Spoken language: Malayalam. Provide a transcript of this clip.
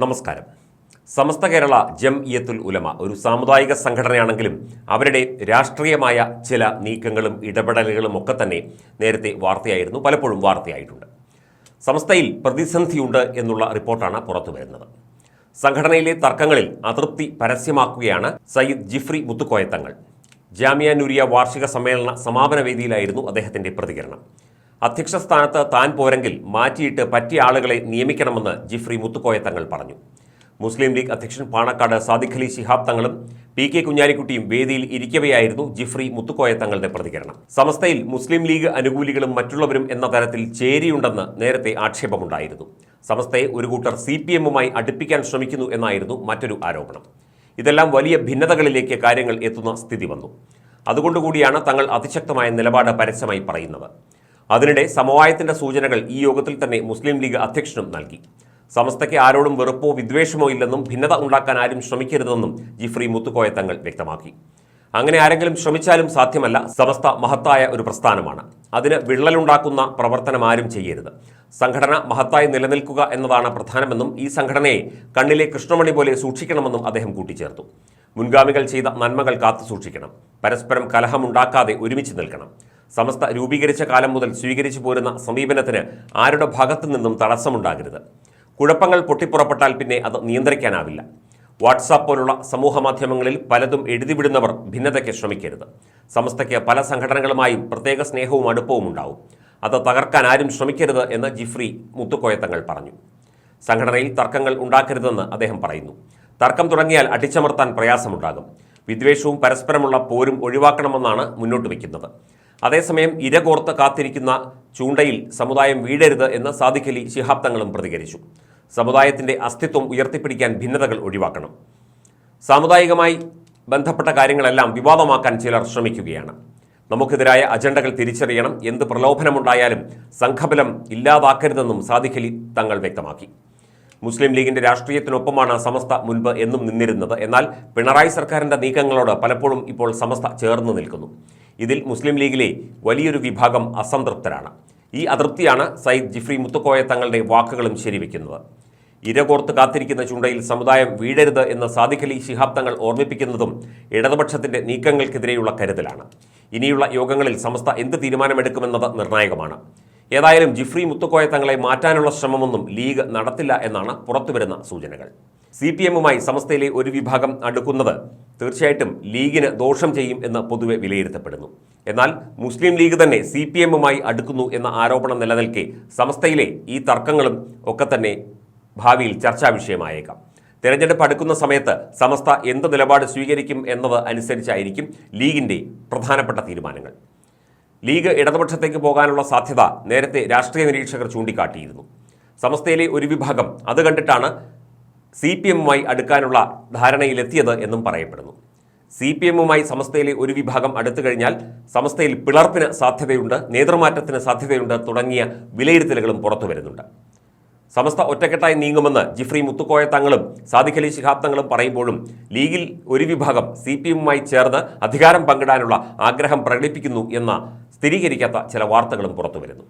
നമസ്കാരം. സമസ്ത കേരള ജം ഇയത്തുൽ ഉലമ ഒരു സാമുദായിക സംഘടനയാണെങ്കിലും അവരുടെ രാഷ്ട്രീയമായ ചില നീക്കങ്ങളും ഇടപെടലുകളും ഒക്കെ തന്നെ നേരത്തെ വാർത്തയായിരുന്നു. പലപ്പോഴും വാർത്തയായിട്ടുണ്ട്. സമസ്തയിൽ പ്രതിസന്ധിയുണ്ട് എന്നുള്ള റിപ്പോർട്ടാണ് പുറത്തു വരുന്നത്. സംഘടനയിലെ തർക്കങ്ങളിൽ അതൃപ്തി പരസ്യമാക്കുകയാണ് സയ്യിദ് ജിഫ്രി മുത്തുക്കോയത്തങ്ങൾ ജാമിയ നുരിയ വാർഷിക സമ്മേളന സമാപന വേദിയിലായിരുന്നു അദ്ദേഹത്തിന്റെ പ്രതികരണം. അധ്യക്ഷ സ്ഥാനത്ത് താൻ പോരെങ്കിൽ മാറ്റിയിട്ട് പറ്റിയ ആളുകളെ നിയമിക്കണമെന്ന് ജിഫ്രി മുത്തുക്കോയ തങ്ങൾ പറഞ്ഞു. മുസ്ലിം ലീഗ് അധ്യക്ഷൻ പാണക്കാട് സാദിഖ് അലി ശിഹാബ് തങ്ങളും പി കെ കുഞ്ഞാലിക്കുട്ടിയും വേദിയിൽ ഇരിക്കവെയായിരുന്നു ജിഫ്രി മുത്തുക്കോയ തങ്ങളുടെ പ്രതികരണം. സമസ്തയിൽ മുസ്ലിം ലീഗ് അനുകൂലികളും മറ്റുള്ളവരും എന്ന തരത്തിൽ ചേരിയുണ്ടെന്ന് നേരത്തെ ആക്ഷേപമുണ്ടായിരുന്നു. സമസ്തയെ ഒരു കൂട്ടർ സി പി എമ്മുമായി അടുപ്പിക്കാൻ ശ്രമിക്കുന്നു എന്നായിരുന്നു മറ്റൊരു ആരോപണം. ഇതെല്ലാം വലിയ ഭിന്നതകളിലേക്ക് കാര്യങ്ങൾ എത്തുന്ന സ്ഥിതി വന്നു. അതുകൊണ്ടുകൂടിയാണ് തങ്ങൾ അതിശക്തമായ നിലപാട് പരസ്യമായി പറയുന്നത്. അതിനിടെ സമവായത്തിന്റെ സൂചനകൾ ഈ യോഗത്തിൽ തന്നെ മുസ്ലിം ലീഗ് അധ്യക്ഷനും നൽകി. സമസ്തയ്ക്ക് ആരോടും വെറുപ്പോ വിദ്വേഷമോ ഇല്ലെന്നും ഭിന്നത ഉണ്ടാക്കാൻ ആരും ശ്രമിക്കരുതെന്നും ജിഫ്രി മുത്തുക്കോയ തങ്ങൾ വ്യക്തമാക്കി. അങ്ങനെ ആരെങ്കിലും ശ്രമിച്ചാലും സാധ്യമല്ല സമസ്ത മഹത്തായ ഒരു പ്രസ്ഥാനമാണ്. അതിന് വിള്ളലുണ്ടാക്കുന്ന പ്രവർത്തനം ആരും ചെയ്യരുത്. സംഘടന മഹത്തായി നിലനിൽക്കുക എന്നതാണ് പ്രധാനമെന്നും ഈ സംഘടനയെ കണ്ണിലെ കൃഷ്ണമണി പോലെ സൂക്ഷിക്കണമെന്നും അദ്ദേഹം കൂട്ടിച്ചേർത്തു. മുൻഗാമികൾ ചെയ്ത നന്മകൾ കാത്തു സൂക്ഷിക്കണം പരസ്പരം കലഹമുണ്ടാക്കാതെ ഒരുമിച്ച് നിൽക്കണം. സമസ്ത രൂപീകരിച്ച കാലം മുതൽ സ്വീകരിച്ചു പോരുന്ന സമീപനത്തിന് ആരുടെ ഭാഗത്തു നിന്നും തടസ്സമുണ്ടാകരുത്. കുഴപ്പങ്ങൾ പൊട്ടിപ്പുറപ്പെട്ടാൽ പിന്നെ അത് നിയന്ത്രിക്കാനാവില്ല. വാട്സാപ്പ് പോലുള്ള സമൂഹ മാധ്യമങ്ങളിൽ പലതും എഴുതിവിടുന്നവർ ഭിന്നതയ്ക്ക് ശ്രമിക്കരുത്. സമസ്തയ്ക്ക് പല സംഘടനകളുമായും പ്രത്യേക സ്നേഹവും അടുപ്പവും ഉണ്ടാവും. അത് തകർക്കാൻ ആരും ശ്രമിക്കരുത് എന്ന് ജിഫ്രി മുത്തുക്കോയത്തങ്ങൾ പറഞ്ഞു. സംഘടനയിൽ തർക്കങ്ങൾ ഉണ്ടാക്കരുതെന്ന് അദ്ദേഹം പറയുന്നു. തർക്കം തുടങ്ങിയാൽ അടിച്ചമർത്താൻ പ്രയാസമുണ്ടാകും. വിദ്വേഷവും പരസ്പരമുള്ള പോരും ഒഴിവാക്കണമെന്നാണ് മുന്നോട്ട് വയ്ക്കുന്നത്. അതേസമയം ഇരകോർത്ത് കാത്തിരിക്കുന്ന ചൂണ്ടയിൽ സമുദായം വീഴരുത് എന്ന് സാദിഖലി ശിഹാബ് തങ്ങളും പ്രതികരിച്ചു. സമുദായത്തിന്റെ അസ്തിത്വം ഉയർത്തിപ്പിടിക്കാൻ ഭിന്നതകൾ ഒഴിവാക്കണം. സാമുദായികമായി ബന്ധപ്പെട്ട കാര്യങ്ങളെല്ലാം വിവാദമാക്കാൻ ചിലർ ശ്രമിക്കുകയാണ്. നമുക്കെതിരായ അജണ്ടകൾ തിരിച്ചറിയണം. എന്ത് പ്രലോഭനമുണ്ടായാലും സംഘബലം ഇല്ലാതാക്കരുതെന്നും സാദിഖലി തങ്ങൾ വ്യക്തമാക്കി. മുസ്ലിം ലീഗിന്റെ രാഷ്ട്രീയത്തിനൊപ്പമാണ് സമസ്ത മുൻപ് എന്നും നിന്നിരുന്നത്. എന്നാൽ പിണറായി സർക്കാരിന്റെ നീക്കങ്ങളോട് പലപ്പോഴും ഇപ്പോൾ സമസ്ത ചേർന്ന് നിൽക്കുന്നു. ഇതിൽ മുസ്ലിം ലീഗിലെ വലിയൊരു വിഭാഗം അസംതൃപ്തരാണ്. ഈ അതൃപ്തിയാണ് സയ്യിദ് ജിഫ്രി മുത്തുക്കോയ തങ്ങളുടെ വാക്കുകളും ശരിവെക്കുന്നത്. ഇരകോർത്ത് കാത്തിരിക്കുന്ന ചുണ്ടയിൽ സമുദായം വീഴരുത് എന്ന് സാദിഖലി ശിഹാബ് തങ്ങൾ ഓർമ്മിപ്പിക്കുന്നതും ഇടതുപക്ഷത്തിന്റെ നീക്കങ്ങൾക്കെതിരെയുള്ള കരുതലാണ്. ഇനിയുള്ള യോഗങ്ങളിൽ സമസ്ത എന്ത് തീരുമാനമെടുക്കുമെന്നത് നിർണായകമാണ്. ഏതായാലും ജിഫ്രി മുത്തുക്കോയ തങ്ങളെ മാറ്റാനുള്ള ശ്രമമൊന്നും ലീഗ് നടത്തില്ല എന്നാണ് പുറത്തുവരുന്ന സൂചനകൾ. സി പി എമ്മുമായി സമസ്തയിലെ ഒരു വിഭാഗം അടുക്കുന്നത് തീർച്ചയായിട്ടും ലീഗിന് ദോഷം ചെയ്യും എന്ന് പൊതുവെ വിലയിരുത്തപ്പെടുന്നു. എന്നാൽ മുസ്ലിം ലീഗ് തന്നെ സി പി എമ്മുമായി അടുക്കുന്നു എന്ന ആരോപണം നിലനിൽക്കെ സമസ്തയിലെ ഈ തർക്കങ്ങളും ഒക്കെ തന്നെ ഭാവിയിൽ ചർച്ചാ വിഷയമായേക്കാം. തെരഞ്ഞെടുപ്പ് അടുക്കുന്ന സമയത്ത് സമസ്ത എന്ത് നിലപാട് സ്വീകരിക്കും എന്നത് അനുസരിച്ചായിരിക്കും ലീഗിന്റെ പ്രധാനപ്പെട്ട തീരുമാനങ്ങൾ. ലീഗ് ഇടതുപക്ഷത്തേക്ക് പോകാനുള്ള സാധ്യത നേരത്തെ രാഷ്ട്രീയ നിരീക്ഷകർ ചൂണ്ടിക്കാട്ടിയിരുന്നു. സമസ്തയിലെ ഒരു വിഭാഗം അത് കണ്ടിട്ടാണ് സി പി എമ്മുമായി അടുക്കാനുള്ള ധാരണയിലെത്തിയത് എന്നും പറയപ്പെടുന്നു. സി പി എമ്മുമായി സമസ്തയിലെ ഒരു വിഭാഗം അടുത്തു കഴിഞ്ഞാൽ സമസ്തയിൽ പിളർപ്പിന് സാധ്യതയുണ്ട് നേതൃമാറ്റത്തിന് സാധ്യതയുണ്ട് തുടങ്ങിയ വിലയിരുത്തലുകളും പുറത്തു വരുന്നുണ്ട്. സമസ്ത ഒറ്റക്കെട്ടായി നീങ്ങുമെന്ന് ജിഫ്രി മുത്തുക്കോയ തങ്ങളും സാദിഖ് അലി ശിഹാബ് തങ്ങളും പറയുമ്പോഴും ലീഗിൽ ഒരു വിഭാഗം സി പി എമ്മുമായി ചേർന്ന് അധികാരം പങ്കിടാനുള്ള ആഗ്രഹം പ്രകടിപ്പിക്കുന്നു എന്ന സ്ഥിരീകരിക്കാത്ത ചില വാർത്തകളും പുറത്തുവരുന്നു.